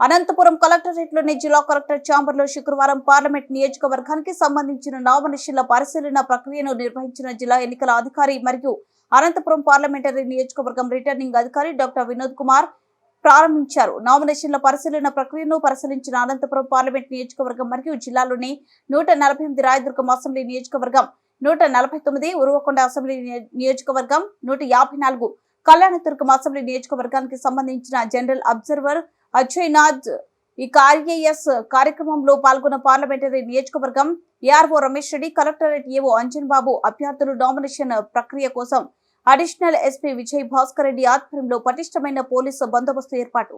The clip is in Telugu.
అనంతపురం కలెక్టరేట్లోని జిల్లా కలెక్టర్ ఛాంబర్లో శుక్రవారం పార్లమెంట్ నియోజకవర్గానికి సంబంధించిన నామినేషన్ల పరిశీలన ప్రక్రియను నిర్వహించిన జిల్లా ఎన్నికల అధికారి మరియు అనంతపురం పార్లమెంటరీ నియోజకవర్గం రిటర్నింగ్ అధికారి డాక్టర్ వినోద్ కుమార్ ప్రారంభించారు. నామినేషన్ల పరిశీలన ప్రక్రియను పరిశీలించిన అనంతపురం పార్లమెంట్ నియోజకవర్గం మరియు జిల్లాలోని నూట నలభై ఎనిమిది రాయదుర్గం అసెంబ్లీ నియోజకవర్గం నూట నలభై తొమ్మిది ఉరువకొండ అసెంబ్లీ నియోజకవర్గం నూట యాభై నాలుగు కళ్యాణదుర్గం అసెంబ్లీ నియోజకవర్గానికి సంబంధించిన జనరల్ అబ్జర్వర్ అక్షయ్నాథ్ నాథ్ ఈ కార్యఎస్ కార్యక్రమంలో పాల్గొన్న పార్లమెంటరీ నియోజకవర్గం ఏఆర్ఓ రమేష్ రెడ్డి కలెక్టరేట్ ఏవో అంజన్ బాబు అభ్యర్థులు నామినేషన్ ప్రక్రియ కోసం అడిషనల్ ఎస్పీ విజయ్ భాస్కర్ రెడ్డి ఆధ్వర్యంలో పటిష్టమైన పోలీసు బందోబస్తు ఏర్పాటు.